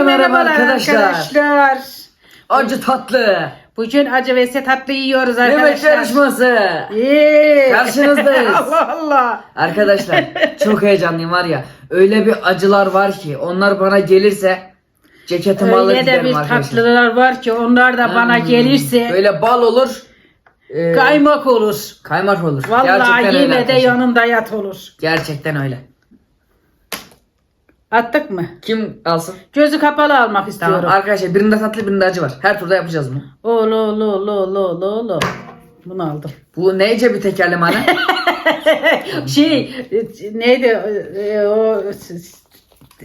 Herkese merhaba arkadaşlar. arkadaşlar. Acı tatlı. Bugün acı ve tatlı yiyoruz Yemek arkadaşlar. yarışması. Yeah. Karşınızdayız. Allah Allah. Arkadaşlar çok heyecanlıyım var ya. Öyle bir acılar var ki onlar bana gelirse ceketimi alır Öyle de giderim bir arkadaşlar. tatlılar var ki onlar da bana Hmm, gelirse Böyle bal olur. e, kaymak olur. kaymak olur. Vallahi Gerçekten öyle yine de arkadaşlar. yanında yat olur. Gerçekten öyle. Attık mı? Kim alsın? Gözü kapalı almak istiyorum. Tamam arkadaşlar birinde tatlı birinde acı var. Her turda yapacağız bunu. Olo olo olo olo olo olo. Bunu aldım. Bu neyce bir tekerleme hani? şey neydi e, o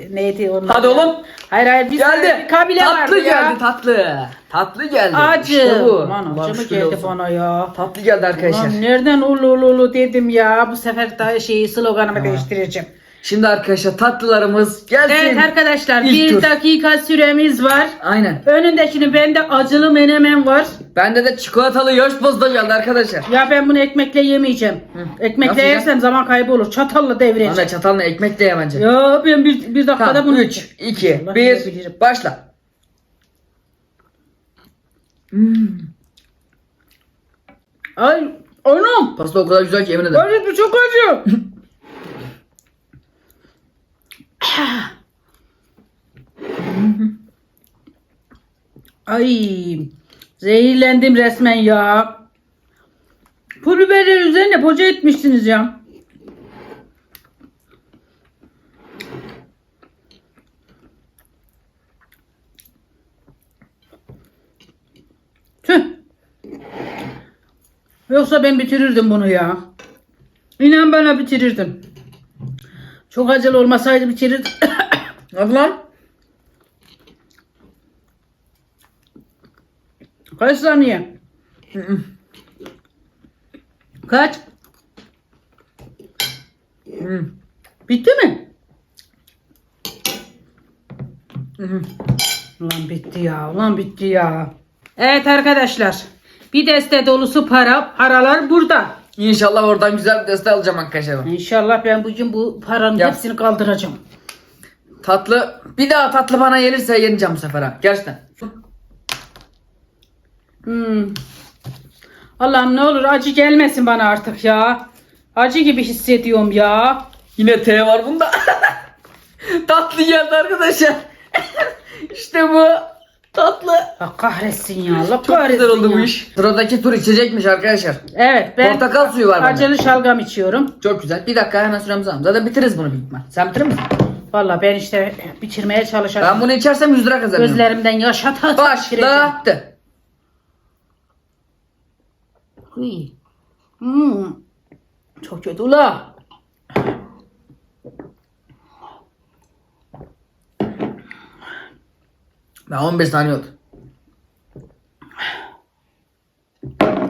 neydi onun? Hadi oğlum. Hayır hayır bir Geldi. bir kabile tatlı vardı geldi ya. tatlı. Tatlı geldi. Acı. İşte bu. Aman acı mı geldi olsun. bana ya? Tatlı geldi arkadaşlar. Lan nereden ulu ulu ulu dedim ya. Bu sefer daha şeyi sloganımı değiştireceğim. Şimdi arkadaşlar tatlılarımız gelsin. Evet arkadaşlar İlk bir tur. dakika süremiz var. Aynen. Önündekini bende acılı menemen var. Bende de çikolatalı yoş bozda geldi arkadaşlar. Ya ben bunu ekmekle yemeyeceğim. Ekmekle Nasıl yersem zaman kaybı olur. Çatalla devireceğim. Bana çatalla ekmek de ye bence. Ya ben bir, bir dakikada Tamam bunu 3, 2, Allah 1 yiyebilirim. başla. Hmm. Ay anam. Pasta o kadar güzel ki yemin ederim. Bu çok acı. Ay zehirlendim resmen ya. Pul biberleri üzerine poca etmişsiniz ya. Tüh. Yoksa ben bitirirdim bunu ya. İnan bana bitirirdim. Çok acılı olmasaydı bitirirdim. Hadi lan. Kaç saniye? Kaç? Bitti mi? Ulan bitti ya. Ulan bitti ya. Evet arkadaşlar. Bir deste dolusu para. Paralar burada. İnşallah oradan güzel bir deste alacağım arkadaşlar. İnşallah ben bugün bu paranın Yap. hepsini kaldıracağım. Tatlı bir daha tatlı bana gelirse yeneceğim bu sefer ha. Gerçekten. Hmm. Allah'ım ne olur acı gelmesin bana artık ya. Acı gibi hissediyorum ya. Yine T var bunda. tatlı geldi arkadaşlar. işte bu. Tatlı. Allah kahretsin ya. Allah Çok kahretsin güzel oldu ya. bu iş. Sıradaki tur içecekmiş arkadaşlar. Evet ben Portakal suyu var bende. acılı şalgam içiyorum. Çok güzel. Bir dakika hemen süremizi alalım. Zaten bitiririz bunu büyük ihtimal. Sen bitirir misin? Valla ben işte bitirmeye çalışacağım. Ben bunu içersem 100 lira kazanıyorum. Gözlerimden yaş ata ata bitireceğim. Başlattı. Hıy. Hmm. Çok kötü ula. Ben 15 saniye oldu.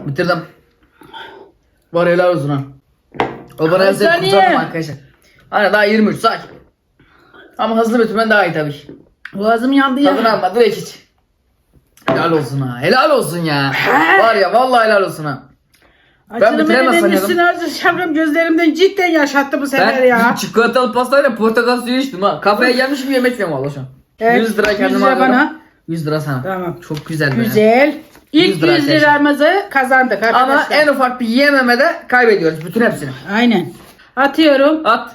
Bitirdim. Var helal olsun ha. O bana saniye? kurtardım arkadaşlar. Hani daha 23 say. Ama hızlı bitirmen daha iyi tabii ki. Boğazım yandı ya. Tadını alma direkt iç. Helal olsun ha. Helal olsun ya. Var ya vallahi helal olsun ha. Ben Acılı bitiremez menemenin sanıyordum. üstüne acı şalgam gözlerimden cidden yaşattı bu sefer Ben ya. çikolatalı pastayla portakal suyu içtim ha. Kafeye gelmiş gibi yemek yiyorum valla şu an. Evet, 100 lira 100 kendime lira alıyorum. bana. 100 lira sana. Tamam. Çok güzel be. Güzel. İlk 100 lira 100 arkadaşlar. liramızı kazandık Ama arkadaşlar. en ufak bir yememede kaybediyoruz bütün hepsini. Aynen. Atıyorum. At.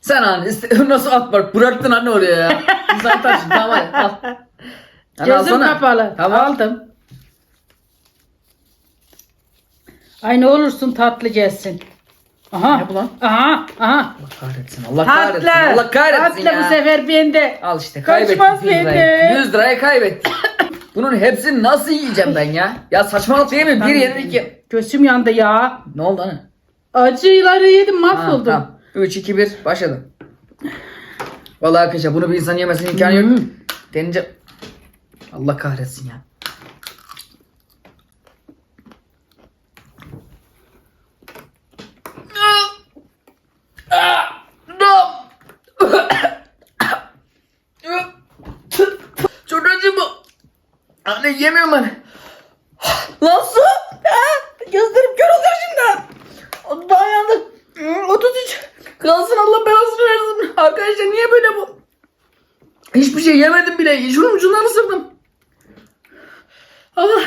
Sen an iste- nasıl at bak bıraktın anne oraya ya. İnsan taşı tamam al. Hadi Gözüm alsana. kapalı. Tamam. Aldım. Ay ne olursun tatlı gelsin. Aha. Ne bu lan? Aha. Aha. Allah kahretsin. Allah kahretsin. Allah kahretsin Tatlı ya. bu sefer bende. Al işte Kaçmaz kaybettik 100 lirayı. bende. 100 lirayı kaybettik. Bunun hepsini nasıl yiyeceğim ben ya? Ya saçmalık değil mi? Bir yedim iki. Gözüm yandı ya. Ne oldu anne? Acıları yedim mahvoldum. tamam. 3 2 1 başladım. Vallahi arkadaşlar bunu bir insan yemesinin imkanı yok. Hmm. Denince Allah kahretsin ya. Çok acı bu. Anne yemiyorum ben. Nasıl? Ha? Gözlerim kör oluyor şimdi. Daha yandık. Hmm, 33. Kalsın Allah belasını versin. Arkadaşlar niye böyle bu? Hiçbir şey yemedim bile. Şunun ucundan ısırdım. Ah.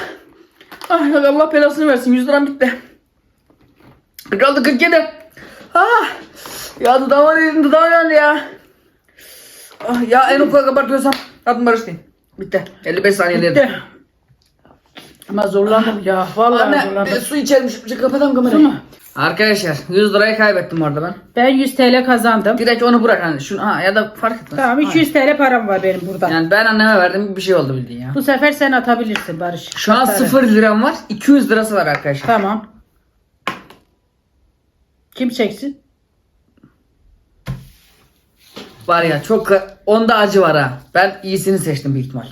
Ah Allah belasını versin. 100 liram bitti. Kaldı 47. Ah. Ya dudağıma değdim dudağım yandı ya. Ah, ya en ufak abartıyorsam tadım barıştayım. Bitti. 55 saniye dedim. Bitti. Ama zorlandım ya. Vallahi Anne zorlandım. e, su şu kapatalım kamerayı. Su mu? Arkadaşlar 100 lirayı kaybettim orada ben. Ben 100 TL kazandım. Direkt onu bırak hani. Şunu, ha, ya da fark etmez. Tamam 200 TL param var benim burada. Yani ben anneme verdim bir şey oldu bildiğin ya. Bu sefer sen atabilirsin Barış. Şu an Kartları. 0 liram var. 200 lirası var arkadaşlar. Tamam. Kim çeksin? Var ya çok onda acı var ha. Ben iyisini seçtim büyük ihtimal.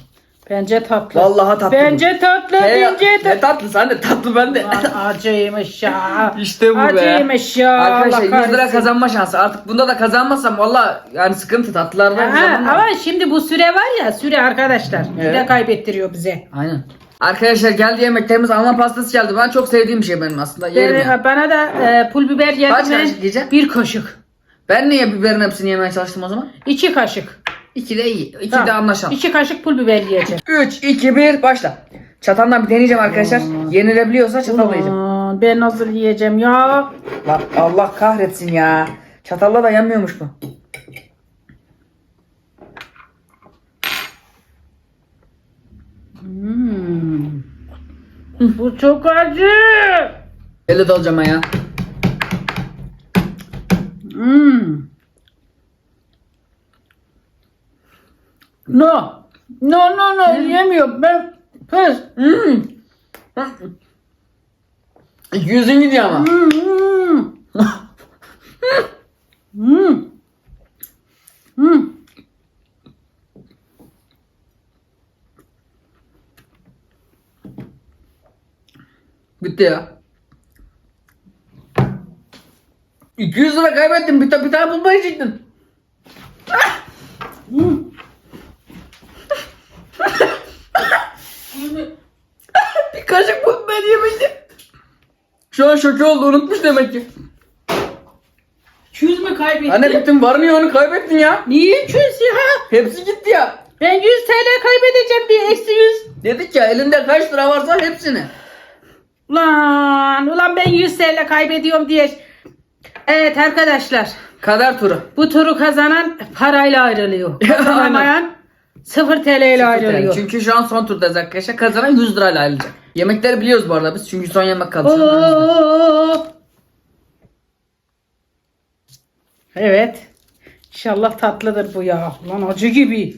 Bence tatlı. Vallahi tatlı. Bence tatlı. He, bence ne tatlı. tatlı sen de tatlı ben de. Lan acıymış ya. işte bu be. Acıymış ya. Arkadaşlar Allah 100 lira kazanma şansı. Artık bunda da kazanmazsam valla yani sıkıntı tatlılar var. Ha, kazanmam. ama şimdi bu süre var ya süre arkadaşlar. Evet. Süre kaybettiriyor bize. Aynen. Arkadaşlar geldi yemeklerimiz Alman pastası geldi. Ben çok sevdiğim bir şey benim aslında. Yerim Ben- yani. Bana da e, pul biber geldi Kaç kaşık? Bir kaşık. Ben niye biberin hepsini yemeye çalıştım o zaman? İki kaşık. İki de iyi. İki de anlaşalım. İki kaşık pul biber yiyeceğim. 3, 2, 1 başla. Çataldan bir deneyeceğim arkadaşlar. Yenilebiliyorsa çatalla yiyeceğim. Ben nasıl yiyeceğim ya? Lan Allah kahretsin ya. Çatalla da yenmiyormuş bu. Hmm. Bu çok acı. Elle dalacağım ben ya. Hmm. No. No no no yemiyorum ben. Kız. Hmm. Yüzün gidiyor ama. Hmm. Hmm. Hmm. Hmm. Bitti ya. 200 lira kaybettim. Bir, ta bir tane bulmayı çıktın. Hmm. Bir kaşık bu ben yemedim. Şu an şoke oldu. Unutmuş demek ki. 200 mü kaybettin? Anne bütün varını yoğunu kaybettin ya. Niye 200 ya? Hepsi gitti ya. Ben 100 TL kaybedeceğim diye eksi 100. Dedik ya elinde kaç lira varsa hepsini. Ulan, ulan ben 100 TL kaybediyorum diye. Evet arkadaşlar. Kader turu. Bu turu kazanan parayla ayrılıyor. Kazanamayan 0 TL ile ayrılıyor. Çünkü şu an son turdayız arkadaşlar. Kazanan 100 lirayla ayrılacak. Yemekleri biliyoruz bu arada biz. Çünkü son yemek. Oo. Evet. İnşallah tatlıdır bu ya. Lan acı gibi.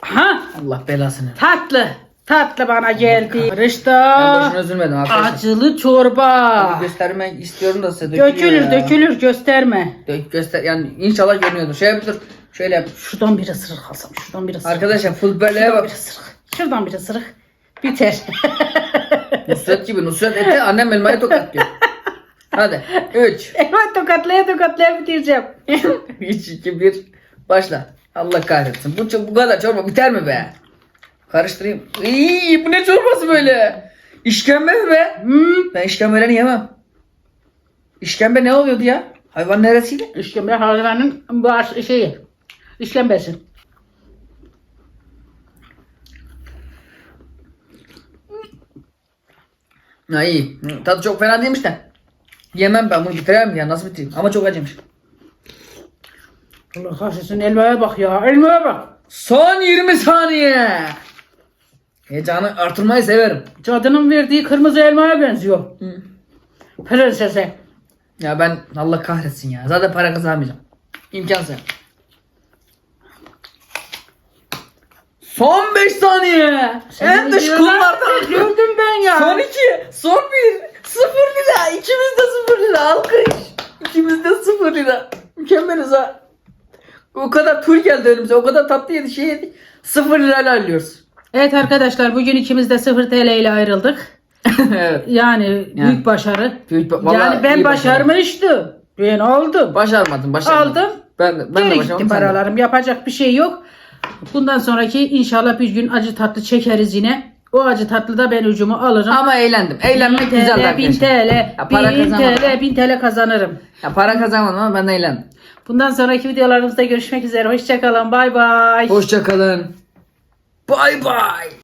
Ha Allah belasını. tatlı. Tatlı bana geldi. Ben boşuna üzülmedim arkadaşlar. Acılı çorba. Göstermek istiyorum da size dökülüyor Dökülür ya. dökülür gösterme. Dök, göster yani inşallah görünüyordur. Şey yap dur. Şöyle yap. Şuradan bir ısırık alsam. Şuradan bir ısırık. Arkadaşlar full Şuradan bak. bir ısırık. Şuradan bir ısırık. Biter. Nusret gibi. Nusret eti annem elmayı tokatlıyor. Hadi. 3, evet tokatlaya tokatlaya bitireceğim. 3, 2, 1. Başla. Allah kahretsin. Bu, ço- bu kadar çorba biter mi be? Karıştırayım. İyi, bu ne çorbası böyle? İşkembe mi be? hmm. Ben işkembelerini yemem. İşkembe ne oluyordu ya? Hayvan neresiydi? İşkembe hayvanın baş şeyi. İşkembesi. Ha iyi. Tadı çok fena değilmiş de. Yemem ben bunu bitiremem ya nasıl bitireyim? Ama çok acıymış. Allah kahretsin elmaya bak ya. Elmaya bak. Son 20 saniye. Heyecanı artırmayı severim. Cadının verdiği kırmızı elmaya benziyor. Prensese. Ya ben Allah kahretsin ya. Zaten para kazanmayacağım. İmkansız. Son 5 saniye. en dış kulvardan. Gördüm ben ya. Son 2. Son 1. 0 lira. İkimiz de 0 lira. Alkış. İkimiz de 0 lira. Mükemmeliz ha. O kadar tur geldi önümüze. O kadar tatlı yedi şey yedik. 0 lirayla ayrılıyoruz. Evet arkadaşlar bugün ikimiz de 0 TL ile ayrıldık. evet. Yani Yani. büyük başarı. Büyük, vallahi yani ben başarmıştım. Ben aldım. Başarmadım. Başarmadım. Aldım. Ben de, ben de Geri başaramadım. gitti sen de. paralarım. Yapacak bir şey yok. Bundan sonraki inşallah bir gün acı tatlı çekeriz yine. O acı tatlıda ben ucumu alırım. Ama eğlendim. Eğlenmek 1000 güzeldi TL, 1000 arkadaşlar. TL, Ya para 1000 kazanmadım. TL, 1000 TL kazanırım. Ya para kazanmadım ama ben eğlendim. Bundan sonraki videolarımızda görüşmek üzere. Hoşçakalın. Bay bay. Hoşçakalın. Bay bay.